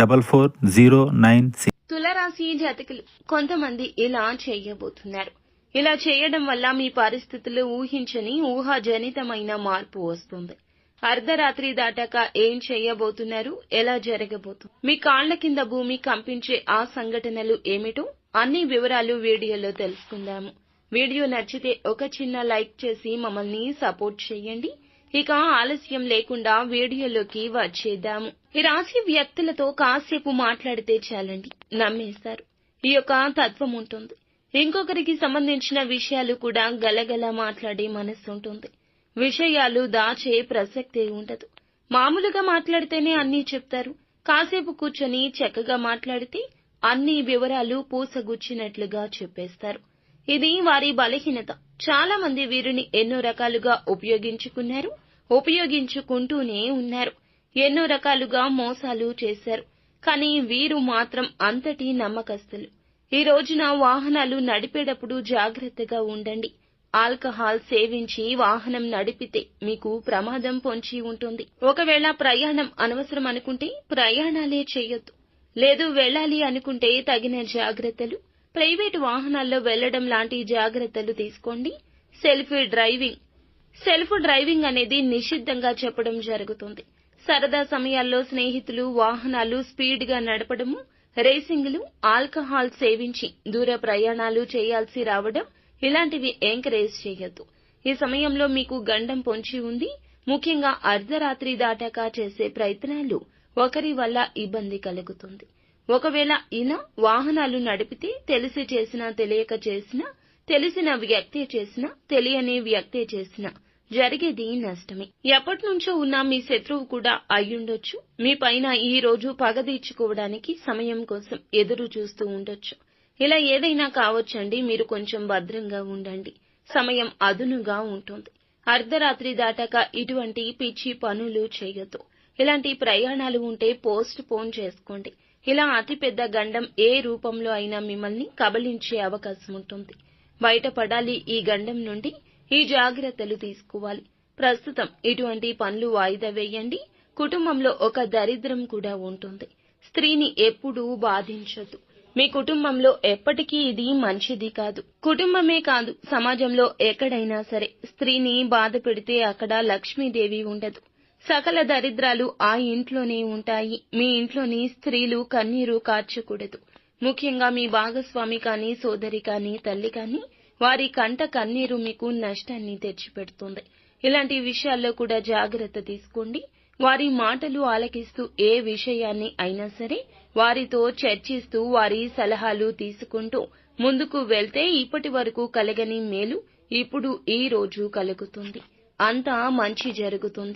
double four zero nine six తులరాశి జాతకులు కొంతమంది ఇలా చేయబోతున్నారు. ఇలా చేయడం వల్ల మీ పరిస్థితులు ఊహించని ఊహాజనితమైన మార్పు వస్తుంది. అర్ధరాత్రి దాటాక ఏం చేయబోతున్నారు? ఎలా జరగబోతుంది మీ కాళ్ళ కింద భూమి కంపించే ఆ సంఘటనలు ఏమిటో అన్ని వివరాలు వీడియోలో తెలుసుకుందాము. వీడియో నచ్చితే ఒక చిన్న లైక్ చేసి మమ్మల్ని సపోర్ట్ చేయండి. ఇక ఆలస్యం లేకుండా వీడియోలోకి వచ్చేద్దాము ఈ రాశి వ్యక్తులతో కాసేపు మాట్లాడితే చాలండి. నమ్మేస్తారు. ఈ యొక్క తత్వం ఉంటుంది. ఇంకొకరికి సంబంధించిన విషయాలు కూడా గలగల మాట్లాడే మనసు ఉంటుంది. విషయాలు దాచే ప్రసక్తే ఉండదు. మామూలుగా మాట్లాడితేనే అన్నీ చెప్తారు. కాసేపు కూర్చొని చక్కగా మాట్లాడితే అన్ని వివరాలు పూసగుచ్చినట్లుగా చెప్పేస్తారు. ఇది వారి బలహీనత. చాలా మంది వీరిని ఎన్నో రకాలుగా ఉపయోగించుకున్నారు. ఉపయోగించుకుంటూనే ఉన్నారు. ఎన్నో రకాలుగా మోసాలు చేశారు. కానీ వీరు మాత్రం అంతటి నమ్మకస్తులు. ఈ రోజున వాహనాలు నడిపేటప్పుడు జాగ్రత్తగా ఉండండి. ఆల్కహాల్ సేవించి వాహనం నడిపితే మీకు ప్రమాదం పొంచి ఉంటుంది. ఒకవేళ ప్రయాణం అనవసరం అనుకుంటే ప్రయాణాలే చేయొద్దు. లేదు వెళ్ళాలి అనుకుంటే తగిన జాగ్రత్తలు. ప్రైవేటు వాహనాల్లో వెళ్ళడం లాంటి జాగ్రత్తలు తీసుకోండి. సెల్ఫీ డ్రైవింగ్ సెల్ఫ్ డ్రైవింగ్ అనేది నిషిద్ధంగా చెప్పడం జరుగుతుంది. సరదా సమయాల్లో స్నేహితులు వాహనాలు స్పీడ్గా నడపడము రేసింగ్లు ఆల్కహాల్ సేవించి దూర ప్రయాణాలు చేయాల్సి రావడం ఇలాంటివి ఎంకరేజ్ చేయొద్దు. ఈ సమయంలో మీకు గండం పొంచి ఉంది. ముఖ్యంగా అర్ధరాత్రి దాటాక చేసే ప్రయత్నాలు ఒకరి వల్ల ఇబ్బంది కలుగుతుంది. ఒకవేళ ఇలా వాహనాలు నడిపితే తెలిసి చేసినా తెలియక చేసినా తెలిసిన వ్యక్తే చేసినా తెలియని వ్యక్తే చేసినా జరిగేది నష్టమే. ఎప్పటి నుంచో ఉన్న మీ శత్రువు కూడా అయ్యుండొచ్చు. మీ పైన ఈ రోజు పగ తీర్చుకోవడానికి సమయం కోసం ఎదురు చూస్తూ ఉండొచ్చు. ఇలా ఏదైనా కావచ్చండి మీరు కొంచెం భద్రంగా ఉండండి. సమయం అదునుగా ఉంటుంది. అర్ధరాత్రి దాటాక ఇటువంటి పిచ్చి పనులు చేయొద్దు. ఇలాంటి ప్రయాణాలు ఉంటే పోస్ట్ పోన్ చేసుకోండి. ఇలా అతిపెద్ద గండం ఏ రూపంలో అయినా మిమ్మల్ని కబలించే అవకాశం ఉంటుంది. బయటపడాలి ఈ గండం నుండి ఈ జాగ్రత్తలు తీసుకోవాలి. ప్రస్తుతం ఇటువంటి పనులు వాయిదా వేయండి. కుటుంబంలో ఒక దరిద్రం కూడా ఉంటుంది. స్త్రీని ఎప్పుడూ బాధించదు. మీ కుటుంబంలో ఎప్పటికీ ఇది మంచిది కాదు. కుటుంబమే కాదు సమాజంలో ఎక్కడైనా సరే స్త్రీని బాధ పెడితే అక్కడ లక్ష్మీదేవి ఉండదు. సకల దరిద్రాలు ఆ ఇంట్లోనే ఉంటాయి. మీ ఇంట్లోని స్త్రీలు కన్నీరు కార్చకూడదు. ముఖ్యంగా మీ భాగస్వామి కానీ సోదరి కానీ తల్లి కానీ వారి కంట కన్నీరు మీకు నష్టాన్ని తెచ్చిపెడుతుంది. ఇలాంటి విషయాల్లో కూడా జాగ్రత్త తీసుకోండి. వారి మాటలు ఆలకిస్తూ ఏ విషయాన్ని అయినా సరే వారితో చర్చిస్తూ వారి సలహాలు తీసుకుంటూ ముందుకు వెళ్తే ఇప్పటి వరకు కలగని మేలు ఇప్పుడు ఈ రోజు కలుగుతుంది. అంతా మంచి జరుగుతుంది.